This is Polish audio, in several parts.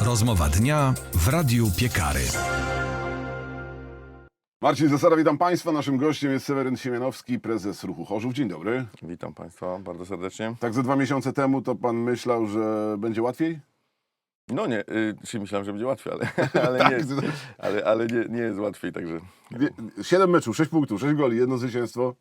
Rozmowa dnia w Radiu Piekary. Marcin Zasada, witam Państwa. Naszym gościem jest Seweryn Siemianowski, prezes Ruchu Chorzów. Dzień dobry. Witam Państwa bardzo serdecznie. Tak ze dwa miesiące temu to Pan myślał, że będzie łatwiej? No nie, y, myślałem, że będzie łatwiej, ale, ale, Tak, nie, ale, ale nie, nie jest łatwiej, także Siedem meczów, sześć punktów, sześć goli, jedno zwycięstwo.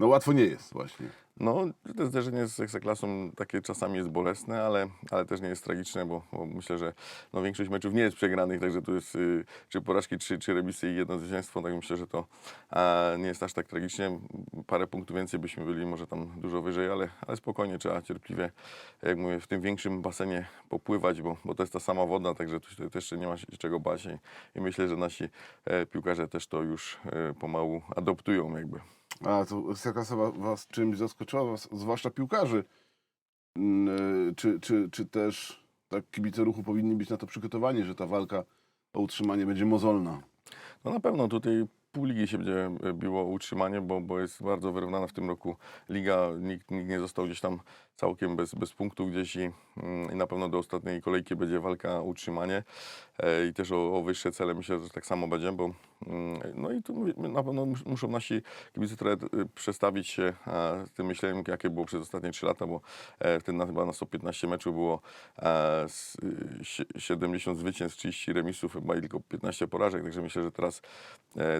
No łatwo nie jest właśnie. no, to zderzenie z Ekstraklasą takie czasami jest bolesne, ale, ale też nie jest tragiczne, bo, bo myślę, że no, większość meczów nie jest przegranych, także tu jest y, czy porażki, czy, czy remisy i jedno zwycięstwo, tak myślę, że to a, nie jest aż tak tragicznie. Parę punktów więcej byśmy byli może tam dużo wyżej, ale, ale spokojnie trzeba cierpliwie, jak mówię, w tym większym basenie popływać, bo, bo to jest ta sama woda, także tu się- też nie ma się czego bać i, i myślę, że nasi e, piłkarze też to już e, pomału adoptują jakby. A to Ekstraklasa wa- Was czymś zaskoczyła, was, zwłaszcza piłkarzy. Mm, y, Czy, czy, czy też tak kibice Ruchu powinni być na to przygotowani, że ta walka o utrzymanie będzie mozolna? No na pewno tutaj pół ligi się będzie e, biło o utrzymanie, bo, bo jest bardzo wyrównana w tym roku liga. Nikt, nikt nie został gdzieś tam całkiem bez, bez punktów gdzieś i, mm, i na pewno do ostatniej kolejki będzie walka o utrzymanie. E, i też o, o wyższe cele myślę, że tak samo będzie, bo mm, no i tu na pewno mus- muszą nasi kibice trochę e, przestawić się tym myśleniem, jakie było przez ostatnie 3 lata, bo e, wtedy chyba na 115 meczów było e, z, y, sie- 70 zwycięstw, 30 remisów, chyba i tylko 15 porażek, także myślę, że teraz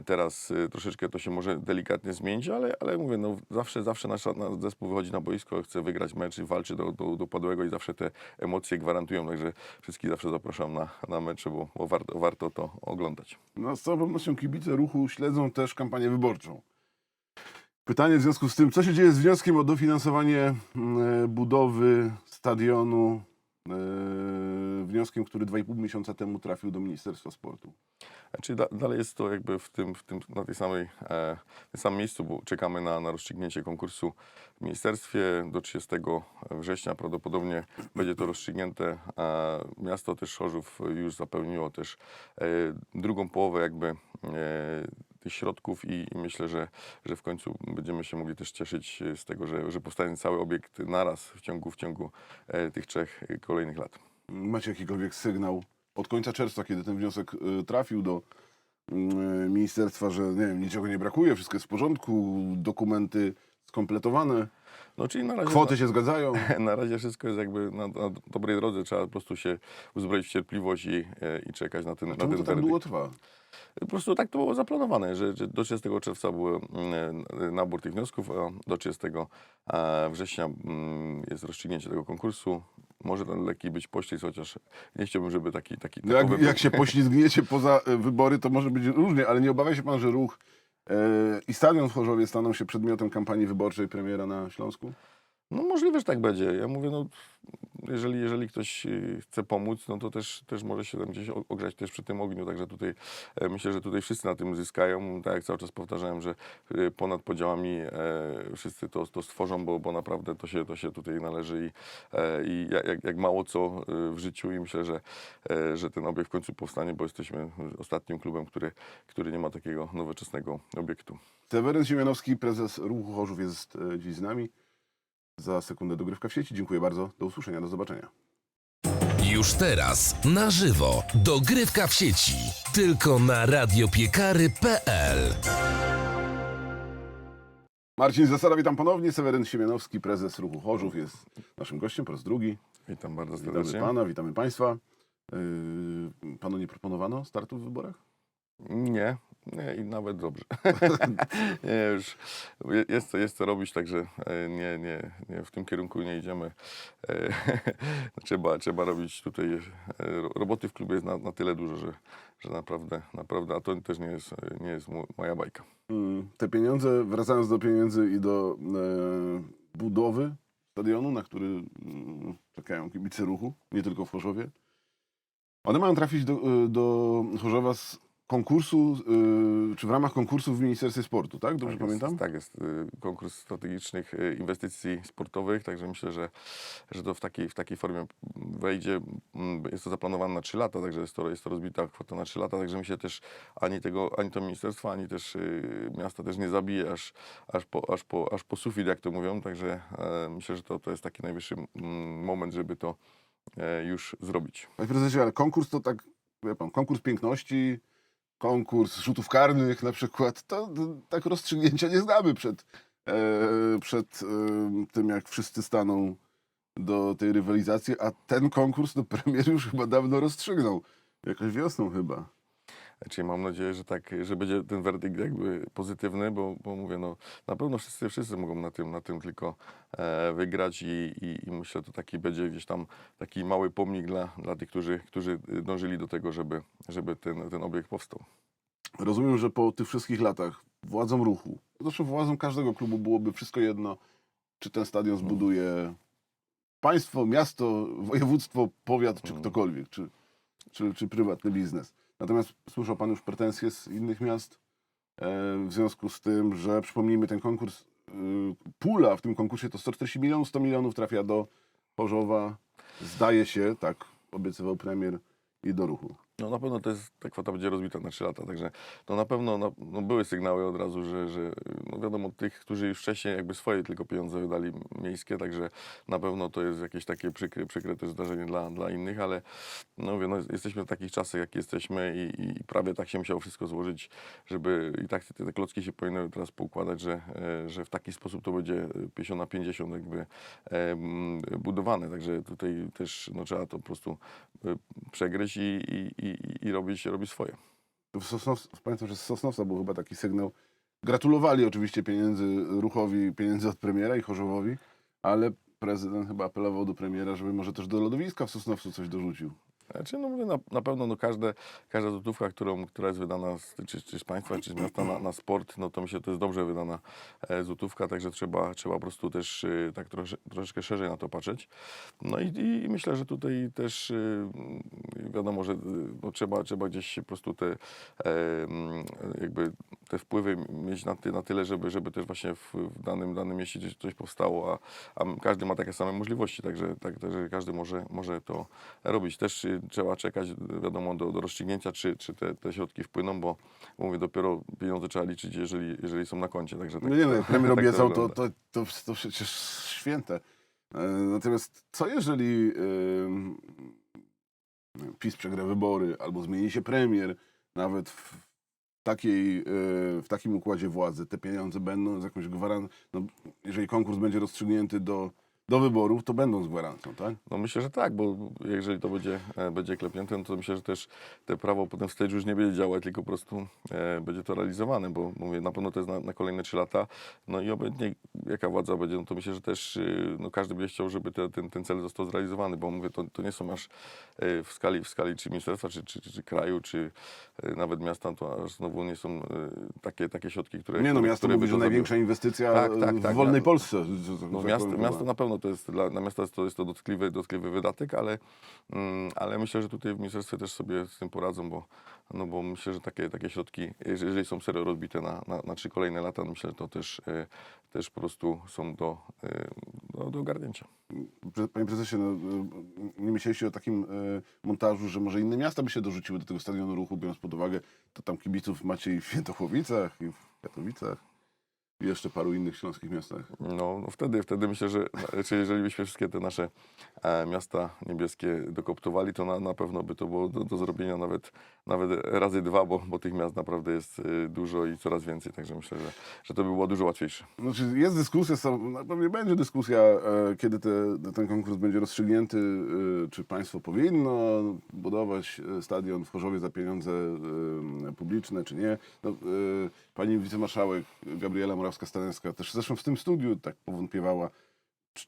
Teraz troszeczkę to się może delikatnie zmienić, ale, ale mówię, no zawsze, zawsze nasz, nasz zespół wychodzi na boisko, chce wygrać mecz i walczy do, do, do padłego i zawsze te emocje gwarantują, także wszystkich zawsze zapraszam na, na mecze, bo, bo warto, warto to oglądać. No, z całą pewnością kibice ruchu śledzą też kampanię wyborczą. Pytanie w związku z tym, co się dzieje z wnioskiem o dofinansowanie mm, e, budowy stadionu, wnioskiem, który 2,5 miesiąca temu trafił do Ministerstwa Sportu. Czyli da, dalej jest to jakby w tym, w tym, na tej samej, e, tym samym miejscu, bo czekamy na, na rozstrzygnięcie konkursu w ministerstwie do 30 września. Prawdopodobnie będzie to rozstrzygnięte. A miasto też Chorzów już zapełniło też e, drugą połowę jakby e, tych środków i, myślę, że, że w końcu będziemy się mogli też cieszyć z tego, że, że powstanie cały obiekt naraz w ciągu, w ciągu e, tych trzech kolejnych lat. Macie jakikolwiek sygnał od końca czerwca, kiedy ten wniosek e, trafił do mm, ministerstwa, że nie wiem, niczego nie brakuje, wszystko jest w porządku, dokumenty skompletowane, No, czyli na razie kwoty się zgadzają. Na razie wszystko jest jakby na, na dobrej drodze. Trzeba po prostu się uzbroić w cierpliwość i, e, i czekać na ten, na Czemu ten to tak długo trwa? Po prostu tak to było zaplanowane, że, że do 30 czerwca był mm, nabór tych wniosków, a do 30 e, września mm, jest rozstrzygnięcie tego konkursu. Może ten lekki być poślizg, chociaż nie chciałbym, żeby taki... taki No jak, jak się poślizgniecie poza e, wybory, to może być różnie, ale nie obawia się pan, że ruch e, i stadion w Chorzowie staną się przedmiotem kampanii wyborczej premiera na Śląsku? No możliwe, że tak będzie. Ja mówię, no jeżeli, jeżeli ktoś y, chce pomóc, no to też, też może się tam gdzieś ogrzać też przy tym ogniu, także tutaj e, myślę, że tutaj wszyscy na tym zyskają. Tak jak cały czas powtarzałem, że y, ponad podziałami e, wszyscy to, to stworzą, bo, bo naprawdę to się, to się tutaj należy i, e, i ja- jak, jak mało co y, w życiu i myślę, że, że ten obiekt w końcu powstanie, bo jesteśmy ostatnim klubem, który, który nie ma takiego nowoczesnego obiektu. Seweryn Siemianowski, prezes ruchu Chorzów jest dziś z nami. Za sekundę dogrywka w sieci. Dziękuję bardzo. Do usłyszenia, do zobaczenia. Już teraz na żywo dogrywka w sieci. Tylko na radiopiekary.pl. Marcin Zasada, witam ponownie. Seweryn Siemianowski, prezes ruchu Chorzów jest naszym gościem po raz drugi. Witam bardzo Witamy serdecznie. pana, witamy państwa. Yy, Panu nie proponowano startu w wyborach? Nie, nie i nawet dobrze. nie, już je- jest co, jest co robić, także e, nie, nie, nie, w tym kierunku nie idziemy. E, trzeba, trzeba robić tutaj, e, ro- roboty w klubie jest na, na tyle dużo, że, że naprawdę, naprawdę, a to też nie jest, nie jest mo- moja bajka. Mm, Te pieniądze, wracając do pieniędzy i do e, budowy stadionu, na który mm, czekają kibice ruchu, nie tylko w Chorzowie, one mają trafić do, do Chorzowa z konkursu, e, czy w ramach konkursu w Ministerstwie Sportu, tak? Dobrze tak pamiętam? Jest, tak jest, y, konkurs strategicznych y, inwestycji sportowych, także myślę, że, że to w takiej, w takiej formie wejdzie. Mm, Jest to zaplanowane na 3 lata, także jest to, jest to rozbita kwota na 3 lata, także myślę też ani tego, ani to ministerstwo, ani też y, miasta też nie zabije aż, aż, po, aż, po, aż po sufit, jak to mówią, także e, myślę, że to, to jest taki najwyższy mm, moment, żeby to e, już zrobić. Panie prezesie, ale konkurs to tak, wie pan, konkurs piękności, konkurs rzutów karnych na przykład, to, to tak rozstrzygnięcia nie znamy przed, e, przed e, tym, jak wszyscy staną do tej rywalizacji, a ten konkurs to premier już chyba dawno rozstrzygnął. Jakoś wiosną chyba. Czyli mam nadzieję, że tak, że będzie ten werdykt jakby pozytywny, bo, bo mówię, no na pewno wszyscy, wszyscy mogą na tym, na tym tylko e, wygrać i, i, i myślę, to taki będzie gdzieś tam taki mały pomnik dla, dla tych, którzy, którzy dążyli do tego, żeby, żeby ten, ten obiekt powstał. Rozumiem, że po tych wszystkich latach władzom ruchu, zresztą władzom każdego klubu byłoby wszystko jedno, czy ten stadion zbuduje państwo, miasto, województwo, powiat, czy Mhm. ktokolwiek, czy, czy, czy prywatny biznes. Natomiast słyszał Pan już pretensje z innych miast e, w związku z tym, że przypomnijmy ten konkurs, y, pula w tym konkursie to 140 milionów, 100 milionów trafia do Chorzowa, zdaje się, tak obiecywał premier, i do ruchu. No na pewno to jest, ta kwota będzie rozbita na 3 lata, także no na pewno na, no były sygnały od razu, że, że no wiadomo tych, którzy już wcześniej jakby swoje tylko pieniądze wydali miejskie, także na pewno to jest jakieś takie przykre, przykre też zdarzenie dla, dla innych, ale no mówię, no jesteśmy w takich czasach, jak jesteśmy i, i prawie tak się musiało wszystko złożyć, żeby i tak te, te klocki się powinny teraz poukładać, że, e, że w taki sposób to będzie 50 na 50 jakby budowane, także tutaj też no, trzeba to po prostu e, przegryźć i, i, i, robić, robić swoje. W Sosnow, pamiętam, że z Sosnowca był chyba taki sygnał. Gratulowali oczywiście pieniędzy ruchowi, pieniędzy od premiera i Chorzowowi, ale prezydent chyba apelował do premiera, żeby może też do lodowiska w Sosnowcu coś dorzucił. Znaczy, no mówię, na, na pewno no każde, każda złotówka, którą, która jest wydana z, czy, czy z państwa, czy z miasta na, na sport, no to myślę, że to jest dobrze wydana e, złotówka, także trzeba, trzeba po prostu też e, tak trosze, troszeczkę szerzej na to patrzeć. No i, i myślę, że tutaj też e, wiadomo, że e, no, trzeba, trzeba gdzieś po prostu te e, mm, jakby te wpływy mieć na, ty, na tyle, żeby, żeby też właśnie w, w danym, danym mieście gdzieś coś powstało, a, a każdy ma takie same możliwości, także, tak, także każdy może, może to robić. Też y, trzeba czekać, wiadomo, do, do rozstrzygnięcia, czy, czy te, te środki wpłyną, bo mówię, dopiero pieniądze trzeba liczyć, jeżeli, jeżeli są na koncie. Także tak, No nie no, jak premier tak obiecał, to, to, to, to przecież święte. E, Natomiast co jeżeli e, PiS przegra wybory, albo zmieni się premier, nawet w takiej, e, w takim układzie władzy, te pieniądze będą z jakąś gwarancją, no, jeżeli konkurs będzie rozstrzygnięty do, do wyborów, to będą z gwarancją, tak? No myślę, że tak, bo jeżeli to będzie, e, będzie klepnięte, no to myślę, że też te prawo potem w stage już nie będzie działać, tylko po prostu e, będzie to realizowane, bo mówię, na pewno to jest na, na kolejne trzy lata. No i obojętnie jaka władza będzie, no to myślę, że też y, no, każdy będzie chciał, żeby te, ten, ten cel został zrealizowany, bo mówię, to, to nie są aż e, w skali, w skali czy ministerstwa, czy, czy, czy, czy kraju, czy e, nawet miasta, to aż znowu nie są e, takie, takie środki, które... Nie no, miasto które mówi, że największa inwestycja Tak, tak, w tak, wolnej no. Polsce. że- że- No, tak miasto, miasto na pewno to jest dla, dla miasta jest to, jest to dotkliwy, dotkliwy wydatek, ale, mm, ale myślę, że tutaj w ministerstwie też sobie z tym poradzą, bo, no bo myślę, że takie, takie środki, jeżeli są serio rozbite na, na, na trzy kolejne lata, no myślę, że to też, e, też po prostu są do, e, do, do ogarnięcia. Panie prezesie, no, y, nie myśleliście o takim y, montażu, że może inne miasta by się dorzuciły do tego stadionu ruchu, biorąc pod uwagę, to tam kibiców macie i w Świętochłowicach, i w Katowicach, i jeszcze paru innych śląskich miastach. No, no wtedy, wtedy myślę, że czy jeżeli byśmy wszystkie te nasze e, miasta niebieskie dokoptowali, to na, na pewno by to było do, do zrobienia nawet, nawet razy dwa, bo, bo tych miast naprawdę jest e, dużo i coraz więcej, także myślę, że, że to by było dużo łatwiejsze. Znaczy jest dyskusja, są, na pewno będzie dyskusja, e, kiedy te, ten konkurs będzie rozstrzygnięty, e, czy państwo powinno budować e, stadion w Chorzowie za pieniądze e, publiczne, czy nie. No, e, pani wicemarszałek Gabriela Morawska-Stanecka też zresztą w tym studiu tak powątpiewała,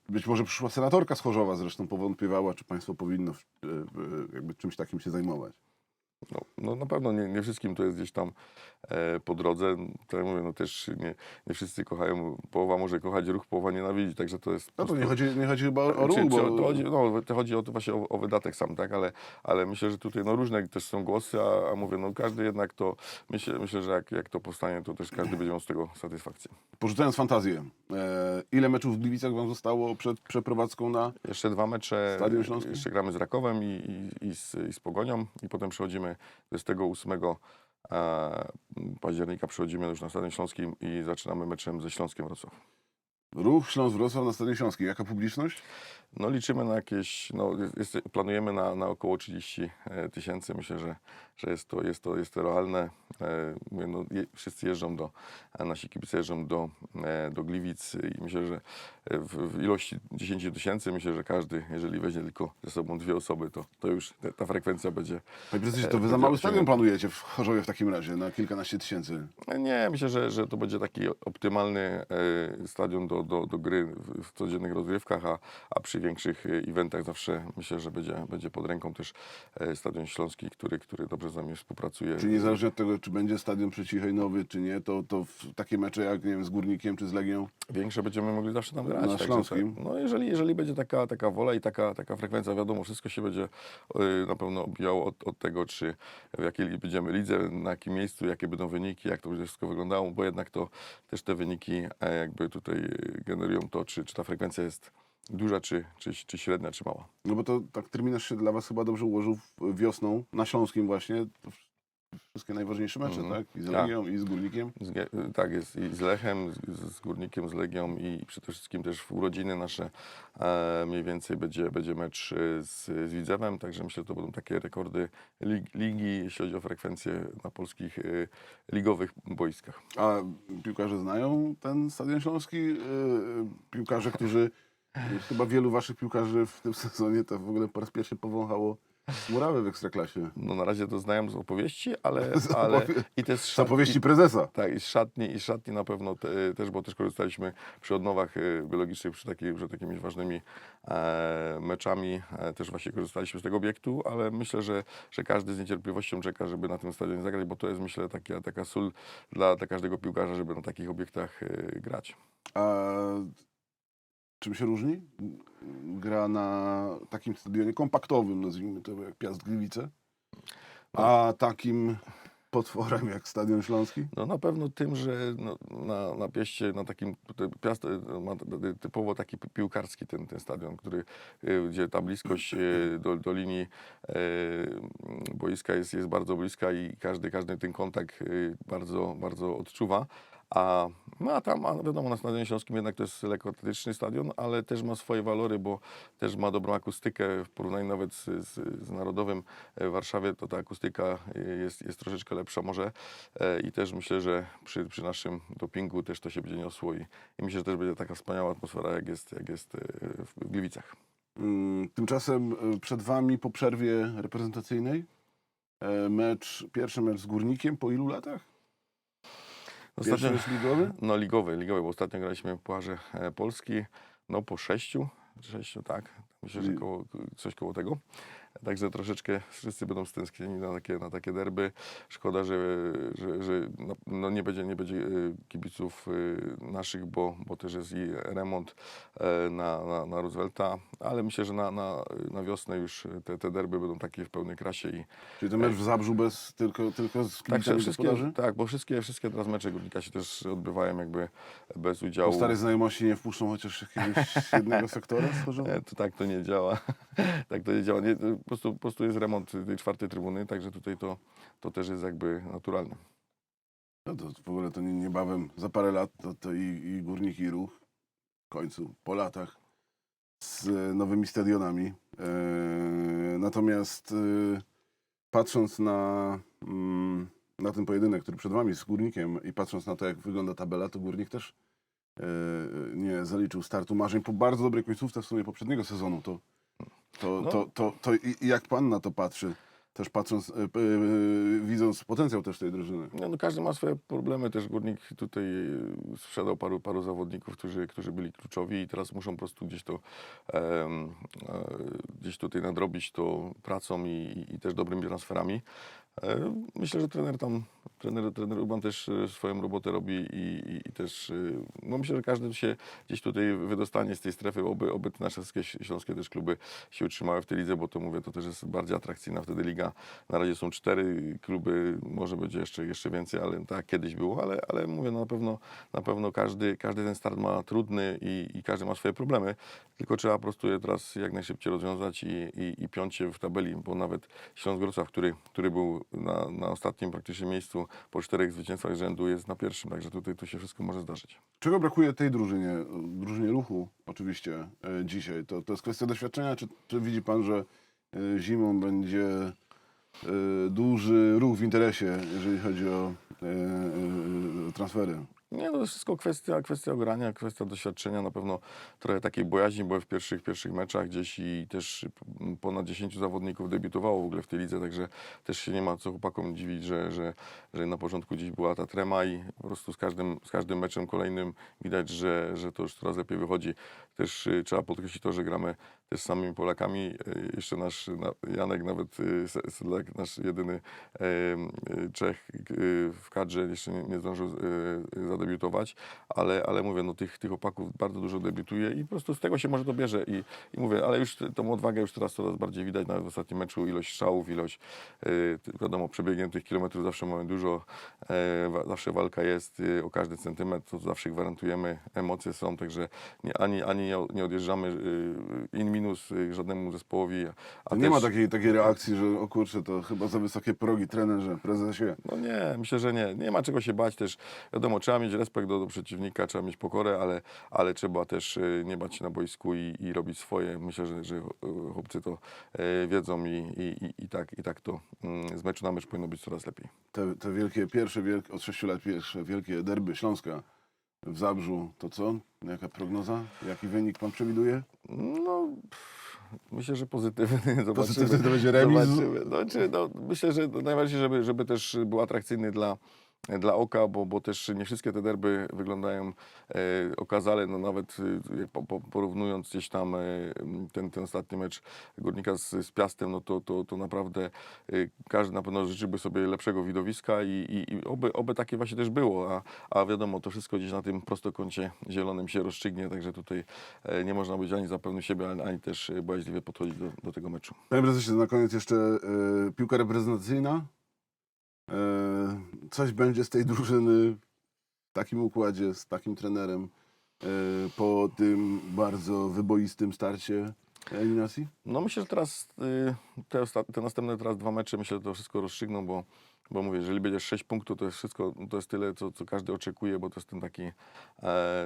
być może przyszła senatorka z Chorzowa zresztą powątpiewała, czy państwo powinno jakby czymś takim się zajmować. No, no na pewno nie, nie wszystkim to jest gdzieś tam e, po drodze. Tak jak mówię, no też nie, nie wszyscy kochają, połowa może kochać ruch, połowa nienawidzi, także to jest... No to nie chodzi, nie chodzi chyba o, Czy- ruch, czy bo... to chodzi, no, to chodzi o, to właśnie o, o wydatek sam, tak? Ale, ale myślę, że tutaj no, różne też są głosy, a, a mówię, no każdy jednak to, myślę, myślę że jak, jak to powstanie, to też każdy będzie miał z tego satysfakcję. Porzucając fantazję, e, ile meczów w Gliwicach wam zostało przed przeprowadzką na... Jeszcze dwa mecze, Stadion Śląski? jeszcze gramy z Rakowem i, i, i, z, i z Pogonią i potem przechodzimy 28 e, października przechodzimy już na Stadion Śląski i zaczynamy meczem ze Śląskiem Wrocław. Ruch Śląsk Wrocław na Stadionie Śląskim. Jaka publiczność? No liczymy na jakieś, no jest, planujemy na, na około 30 e, tysięcy. Myślę, że, że jest, to, jest, to, jest to realne. E, mówię, no, je, wszyscy jeżdżą do, nasi kibice jeżdżą do, e, do Gliwic i myślę, że w, w ilości 10 tysięcy, myślę, że każdy, jeżeli weźmie tylko ze sobą dwie osoby, to, to już te, ta frekwencja będzie. Panie prezesie, to wy za mały stadion planujecie w Chorzowie w takim razie, na kilkanaście tysięcy. Nie, myślę, że, że to będzie taki optymalny stadion do, do, do gry w, w codziennych rozgrywkach, a, a przy większych e, eventach zawsze myślę, że będzie, będzie pod ręką też e, Stadion Śląski, który, który dobrze z nami współpracuje. Czyli niezależnie od tego, czy będzie stadion przy Cichej Nowy, czy nie, to, to w takie mecze jak nie wiem, z Górnikiem czy z Legią, Większe będziemy mogli zawsze tam grać. Na także Śląskim? Tak, no jeżeli, jeżeli będzie taka, taka wola i taka, taka frekwencja, wiadomo, wszystko się będzie e, na pewno obijało od, od tego, czy w jakiej będziemy lidze, na jakim miejscu, jakie będą wyniki, jak to będzie wszystko wyglądało, bo jednak to też te wyniki jakby tutaj generują to, czy, czy ta frekwencja jest duża, czy, czy, czy średnia, czy mała. no bo to tak terminarz się dla was chyba dobrze ułożył wiosną, na Śląskim właśnie. Wszystkie najważniejsze mecze, Mhm. tak? I z Tak. Legią, i z Górnikiem. Z, Ge- tak jest i z Lechem, z, z Górnikiem, z Legią i przede wszystkim też w urodziny nasze e, mniej więcej będzie, będzie mecz e, z, z Widzewem, także myślę, że to będą takie rekordy lig, ligi, jeśli chodzi o frekwencję na polskich e, ligowych boiskach. A piłkarze znają ten Stadion Śląski? Yy, piłkarze, którzy... Chyba wielu waszych piłkarzy w tym sezonie to w ogóle po raz pierwszy powąchało murawę w Ekstraklasie. No na razie to znają z opowieści, ale, Z ale opowie- i też Z opowieści prezesa. Tak, i z szatni, i z szatni na pewno te, też, bo też korzystaliśmy przy odnowach e, biologicznych, przy takiej, przed takimi ważnymi e, meczami, e, też właśnie korzystaliśmy z tego obiektu, ale myślę, że, że każdy z niecierpliwością czeka, żeby na tym stadionie zagrać, bo to jest myślę taka, taka sól dla, dla każdego piłkarza, żeby na takich obiektach e, grać. A czym się różni? Gra na takim stadionie kompaktowym, nazwijmy to jak Piast Gliwice, a takim potworem jak Stadion Śląski? No na pewno tym, że no, na, na pieście, na takim, Piast e, ma typowo taki pi- piłkarski ten, ten stadion, który, e, gdzie ta bliskość e, do, do linii e, boiska jest, jest bardzo bliska i każdy, każdy ten kontakt bardzo, bardzo odczuwa. A ma tam, a wiadomo, na Stadionie Śląskim jednak to jest lekkoatletyczny stadion, ale też ma swoje walory, bo też ma dobrą akustykę w porównaniu nawet z, z, z Narodowym w Warszawie, to ta akustyka jest, jest troszeczkę lepsza może E, i też myślę, że przy, przy naszym dopingu też to się będzie niosło i, i myślę, że też będzie taka wspaniała atmosfera, jak jest, jak jest e, w Gliwicach. Mm, Tymczasem przed wami po przerwie reprezentacyjnej e, mecz, pierwszy mecz z Górnikiem po ilu latach? Pierwszy Ostatnio, mecz ligowy? no ligowy, ligowy, bo ostatnio graliśmy w Pucharze e, Polski, no po sześciu, sześciu, tak, myślę, że koło, coś koło tego. Także troszeczkę wszyscy będą stęsknieni na takie, na takie derby. Szkoda, że, że, że no, no nie będzie, nie będzie e, kibiców e, naszych, bo, bo też jest i remont e, na, na, na Roosevelta, ale myślę, że na, na, na wiosnę już te, te derby będą takie w pełnej krasie i Czyli ten mecz w Zabrzu bez, tylko, tylko z tak, kibicami wszystkie, gospodarzy? tak, bo wszystkie, wszystkie teraz mecze Górnika się też odbywają jakby bez Po udziału. starej znajomości nie wpuszczą chociaż jakiegoś jednego sektora? E, To tak to nie działa. tak to nie działa. Nie, po, prostu, po prostu jest remont tej czwartej trybuny, także tutaj to, to też jest jakby naturalne. No to w ogóle to nie, niebawem, za parę lat to, to i, i Górnik i Ruch w końcu, po latach z e, nowymi stadionami. E, natomiast e, patrząc na, mm, na ten pojedynek, który przed wami z Górnikiem i patrząc na to, jak wygląda tabela, to Górnik też e, nie zaliczył startu marzeń po bardzo dobrej końcówce w sumie poprzedniego sezonu. To, to, No. to, to, to jak pan na to patrzy? Też patrząc, e, e, widząc potencjał też tej drużyny. No, no każdy ma swoje problemy. Też Górnik tutaj e, sprzedał paru, paru zawodników, którzy, którzy byli kluczowi i teraz muszą po prostu gdzieś to gdzieś tutaj nadrobić to pracą i, i też dobrymi transferami. E, Myślę, że trener tam, trener, trener Urban też e, swoją robotę robi i, i, i też, e, no myślę, że każdy się gdzieś tutaj wydostanie z tej strefy, oby, oby nasze śląskie też kluby się utrzymały w tej lidze, bo to mówię, to też jest bardziej atrakcyjna wtedy liga. Na razie są cztery kluby, może będzie jeszcze, jeszcze więcej, ale tak kiedyś było, ale, ale mówię, no na pewno, na pewno każdy, każdy ten start ma trudny i, i każdy ma swoje problemy, tylko trzeba po prostu je teraz jak najszybciej rozwiązać i, i, i piąć się w tabeli, bo nawet Śląsk Wrocław, który, który był na, na ostatnim praktycznie miejscu po czterech zwycięstwach z rzędu jest na pierwszym, także tutaj tu się wszystko może zdarzyć. Czego brakuje tej drużynie, drużynie ruchu oczywiście e, dzisiaj? To, to jest kwestia doświadczenia, czy, czy widzi pan, że e, zimą będzie e, duży ruch w interesie, jeżeli chodzi o transfery? Nie, no to jest wszystko kwestia, kwestia ogrania, kwestia doświadczenia. Na pewno trochę takiej bojaźni były w pierwszych, pierwszych meczach gdzieś i też ponad 10 zawodników debiutowało w ogóle w tej lidze, także też się nie ma co chłopakom dziwić, że, że, że na początku gdzieś była ta trema i po prostu z każdym, z każdym meczem kolejnym widać, że, że to już coraz lepiej wychodzi. Też y, trzeba podkreślić to, że gramy też z samymi Polakami. Y, Jeszcze nasz na, Janek, nawet y, Se- Sedlak, nasz jedyny Czech w kadrze jeszcze nie, zdążył y, zadebiutować, ale, ale mówię, no tych, tych opaków bardzo dużo debiutuje i po prostu z tego się może to bierze i, i mówię, ale już tą odwagę już teraz coraz bardziej widać, nawet w ostatnim meczu ilość strzałów, ilość, y, ty- wiadomo, przebiegniętych kilometrów zawsze mamy dużo, wa- zawsze walka jest y, o każdy centymetr, to zawsze gwarantujemy, emocje są, także nie, ani, ani nie odjeżdżamy y, in minus y, żadnemu zespołowi. A nie też- ma takiej, takiej reakcji, że o kurczę, to chyba za wysokie progi trenerze, prezesie. No nie, myślę, że nie. Nie ma czego się bać też. Wiadomo, trzeba mieć respekt do, do przeciwnika, trzeba mieć pokorę, ale, ale trzeba też y, nie bać się na boisku i, i robić swoje. Myślę, że, że y, chłopcy to y, wiedzą i, i, i, i, tak, i tak to mm, z meczu na mecz powinno być coraz lepiej. Te, te wielkie, pierwsze, wielkie, od sześciu lat pierwsze wielkie derby Śląska w Zabrzu, to co? Jaka prognoza? Jaki wynik pan przewiduje? No, myślę, że pozytywny. Zobaczymy. Pozytywny to będzie remis? Zobaczymy. No, czy, no, myślę, że najważniejsze, żeby, żeby też był atrakcyjny dla, dla oka, bo, bo też nie wszystkie te derby wyglądają e, okazale, no nawet e, po, po, porównując gdzieś tam e, ten, ten ostatni mecz Górnika z, z Piastem, no to, to, to naprawdę e, każdy na pewno życzyłby sobie lepszego widowiska i, i, i oby, oby takie właśnie też było, a, a wiadomo, to wszystko gdzieś na tym prostokącie zielonym się rozstrzygnie, także tutaj e, nie można być ani za pewny siebie, ani, ani też bojaźliwie podchodzić do, do tego meczu. Panie prezesie, na koniec jeszcze e, piłka reprezentacyjna. E, coś będzie z tej drużyny w takim układzie, z takim trenerem e, po tym bardzo wyboistym starcie eliminacji? No myślę, że teraz y, te, te następne teraz dwa mecze myślę, że to wszystko rozstrzygną, bo, bo mówię, jeżeli będzie 6 punktów, to jest wszystko, to jest tyle, co, co każdy oczekuje, bo to jest ten taki, e,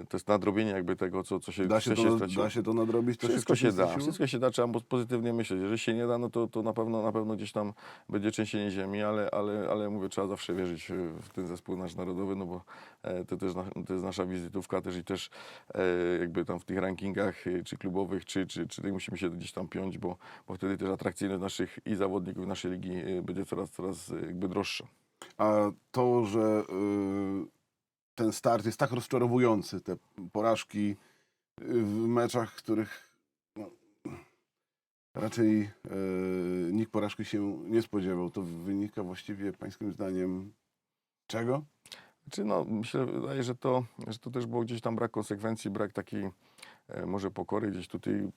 to jest nadrobienie jakby tego, co, co się, Da się, co to, straciło. da się to nadrobić? To Wszystko się da, straciło? wszystko się da, trzeba po- pozytywnie myśleć. Jeżeli się nie da, no to, to na pewno na pewno gdzieś tam będzie trzęsienie ziemi, ale, ale, ale mówię, trzeba zawsze wierzyć w ten zespół nasz narodowy, no bo e, to też na, to jest nasza wizytówka też i też e, jakby tam w tych rankingach e, czy klubowych, czy, czy, czy musimy się gdzieś tam piąć, bo, bo wtedy też atrakcyjność naszych i zawodników naszej ligi e, będzie coraz, coraz e, jakby droższa. A to, że y, ten start jest tak rozczarowujący, te porażki y, w meczach, których no, raczej y, nikt porażki się nie spodziewał, to wynika właściwie pańskim zdaniem czego? Czy no, myślę, wydaje, że to, że to też było gdzieś tam brak konsekwencji, brak takiej może pokory. Gdzieś tutaj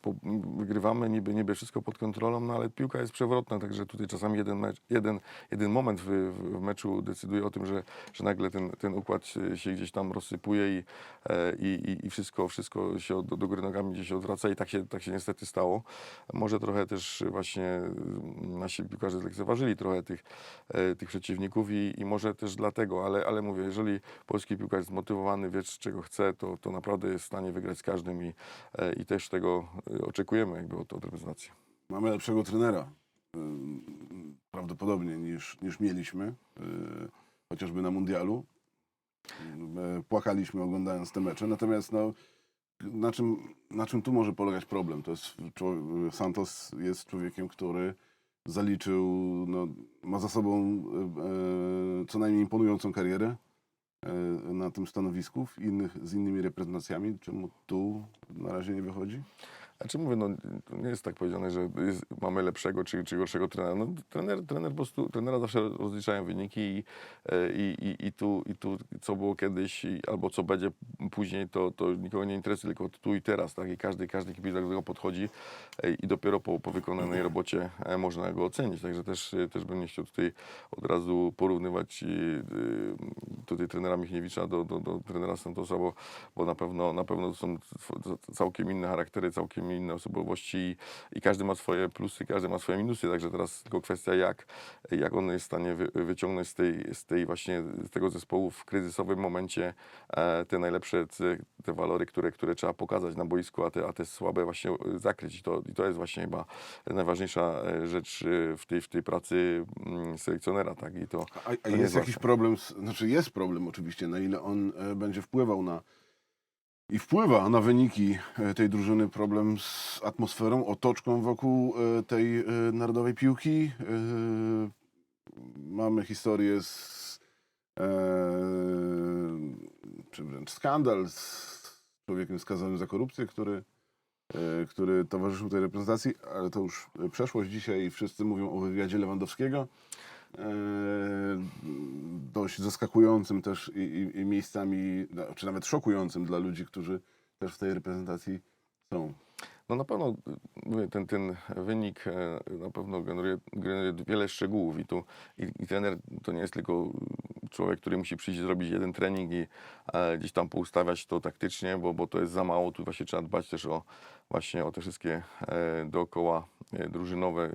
wygrywamy, niby, niby wszystko pod kontrolą, no ale piłka jest przewrotna, także tutaj czasami jeden, mecz, jeden, jeden moment w, w meczu decyduje o tym, że, że nagle ten, ten układ się- gdzieś tam rozsypuje i, e, i, i, i wszystko, wszystko się do, do góry nogami gdzieś odwraca i tak się, tak się niestety stało. Może trochę też właśnie mm, nasi piłkarze zlekceważyli trochę tych, e, tych przeciwników i, i może też dlatego, ale, ale mówię, jeżeli polski piłkarz jest zmotywowany, wie czego chce, to, to naprawdę jest w stanie wygrać z każdym i, e, i też tego e, oczekujemy jakby od, od reprezentacji. Mamy lepszego trenera y, prawdopodobnie niż, niż mieliśmy, chociażby na mundialu. Płakaliśmy oglądając te mecze, natomiast no, na, czym, na czym tu może polegać problem? To jest, Santos jest człowiekiem, który zaliczył, no, ma za sobą co najmniej imponującą karierę na tym stanowisku w innych, z innymi reprezentacjami. Czemu tu na razie nie wychodzi? Znaczy mówię, no nie jest tak powiedziane, że jest, mamy lepszego czy, czy gorszego trenera. No, trener, trener po prostu, trenera zawsze rozliczają wyniki i, e, i, i, i, tu, i tu co było kiedyś albo co będzie później, to, to nikogo nie interesuje, tylko tu i teraz, tak? I każdy, każdy kibic do tego podchodzi e, i dopiero po, po wykonanej robocie e, można go ocenić. Także też, też bym nie chciał tutaj od razu porównywać tutaj trenera Michniewicza do, do, do trenera Santosa, bo, bo na pewno na pewno to są całkiem inne charaktery, całkiem zupełnie inne osobowości i, i każdy ma swoje plusy, każdy ma swoje minusy, także teraz tylko kwestia jak, jak on jest w stanie wy, wyciągnąć z tej, z tej właśnie, z tego zespołu w kryzysowym momencie e, te najlepsze, te, te walory, które, które trzeba pokazać na boisku, a te, a te słabe właśnie zakryć i to, i to jest właśnie chyba najważniejsza e, rzecz e, w tej, w tej pracy mm, selekcjonera, tak, i to, A, a jest łatwe. jakiś problem, z, znaczy jest problem oczywiście, na ile on e, będzie wpływał na i wpływa na wyniki e, tej drużyny problem z atmosferą, otoczką wokół e, tej e, narodowej piłki. Mamy historię z czy wręcz skandal z człowiekiem skazanym za korupcję, który, który towarzyszył tej reprezentacji, ale to już przeszłość dzisiaj wszyscy mówią o wywiadzie Lewandowskiego. E, dość zaskakującym też i, i, i miejscami, no, czy nawet szokującym dla ludzi, którzy też w tej reprezentacji są. No na pewno y, ten, ten wynik e, na pewno generuje, generuje wiele szczegółów i tu i, i trener to nie jest tylko człowiek, który musi przyjść zrobić jeden trening i e, gdzieś tam poustawiać to taktycznie, bo, bo to jest za mało. Tu właśnie trzeba dbać też o właśnie o te wszystkie e, dookoła drużynowe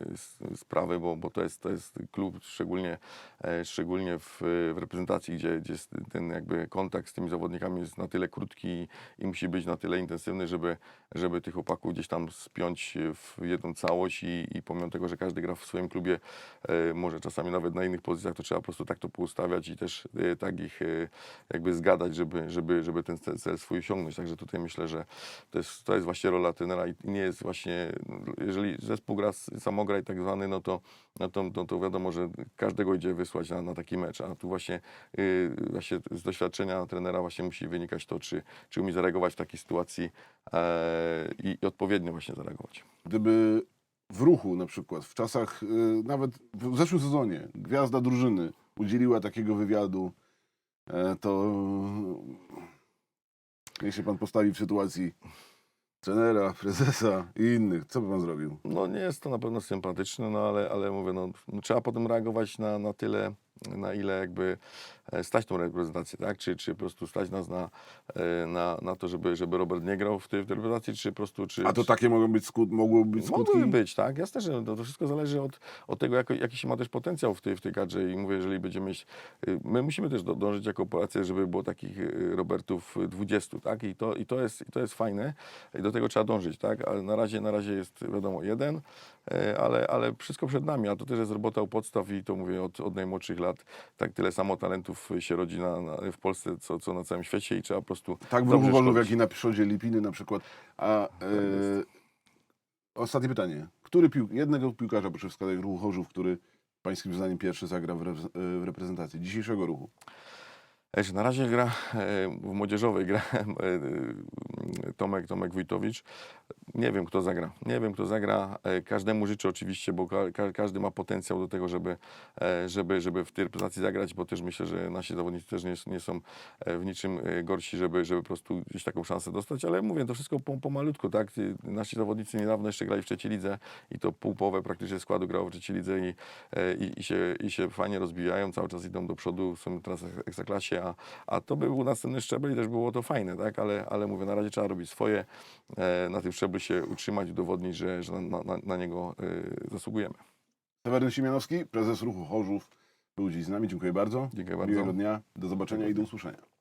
sprawy, bo, bo to, jest, to jest klub szczególnie, e, szczególnie w, w reprezentacji, gdzie, gdzie ten jakby kontakt z tymi zawodnikami jest na tyle krótki i, musi być na tyle intensywny, żeby, żeby tych chłopaków gdzieś tam spiąć w jedną całość i, i pomimo tego, że każdy gra w swoim klubie, e, może czasami nawet na innych pozycjach, to trzeba po prostu tak to poustawiać i też e, tak ich jakby zgadać, żeby, żeby, żeby ten cel, swój osiągnąć. Także tutaj myślę, że to jest, to jest właśnie rola trenera i nie jest właśnie, jeżeli zespół gra s- samograj tak zwany, no to, no to, no to wiadomo, że każdego idzie wysłać na, na taki mecz, a tu właśnie, y, właśnie z doświadczenia trenera właśnie musi wynikać to, czy, czy umie zareagować w takiej sytuacji e, i, odpowiednio właśnie zareagować. Gdyby w ruchu na przykład, w czasach, y, nawet w zeszłym sezonie, gwiazda drużyny udzieliła takiego wywiadu, e, to niech się pan postawi w sytuacji trenera, prezesa i innych. Co by pan zrobił? No nie jest to na pewno sympatyczne, no ale, ale mówię, no, trzeba potem reagować na, na tyle, na ile jakby stać tą reprezentację, tak? Czy, czy po prostu stać nas na, e, na, na to, żeby, żeby Robert nie grał w tej, w tej reprezentacji, czy po prostu... Czy, A to takie mogą być skut, mogły być skutki? Mogłyby być, tak. Jasne, że to, to wszystko zależy od, od tego, jak, jaki się ma też potencjał w tej, w tej kadrze. I mówię, jeżeli będziemy mieć. y, My musimy też do, dążyć jako Polacy, żeby było takich y, Robertów y, 20, tak? I to, i to, jest, i to jest fajne. I do tego trzeba dążyć, tak? Ale na razie, na razie jest wiadomo jeden, e, ale, ale wszystko przed nami. A to też jest robota u podstaw i to mówię od, od najmłodszych lat. Tak tyle samo talentów się rodzi na, na, w Polsce, co, co na całym świecie i trzeba po prostu. Tak w dobrze ruchu Chorzów, szkolić. jak i na przodzie Lipiny na przykład. A e, ostatnie pytanie. Który pił, jednego piłkarza proszę wskazać ruchu Chorzów, który pańskim zdaniem pierwszy zagra w, re, w reprezentacji dzisiejszego ruchu? Wiesz, Na razie gra e, w młodzieżowej gra e, e, Tomek, Tomek Wójtowicz. Nie wiem, kto zagra. Nie wiem, kto zagra. E, Każdemu życzę oczywiście, bo ka ka każdy ma potencjał do tego, żeby, e, żeby, żeby w tej reprezentacji zagrać, bo też myślę, że nasi zawodnicy też nie, są e, w niczym e, gorsi, żeby, żeby po prostu gdzieś taką szansę dostać. Ale mówię, to wszystko po, tak? Nasi zawodnicy niedawno jeszcze grali w trzeciej lidze i to pół połowę praktycznie składu grało w trzeciej lidze i, e, i, i, się, i się fajnie rozbijają, cały czas idą do przodu, są teraz w ekstraklasie, a, a to by był następny szczebel i też było to fajne, tak? Ale, ale mówię, na razie trzeba robić swoje, e, na tym szczeblu się utrzymać, udowodnić, że, że na, na, na niego e, zasługujemy. Seweryn Siemianowski, prezes ruchu Chorzów, był dziś z nami. Dziękuję bardzo. Dziękuję bardzo. Miłego dnia, do zobaczenia i do usłyszenia.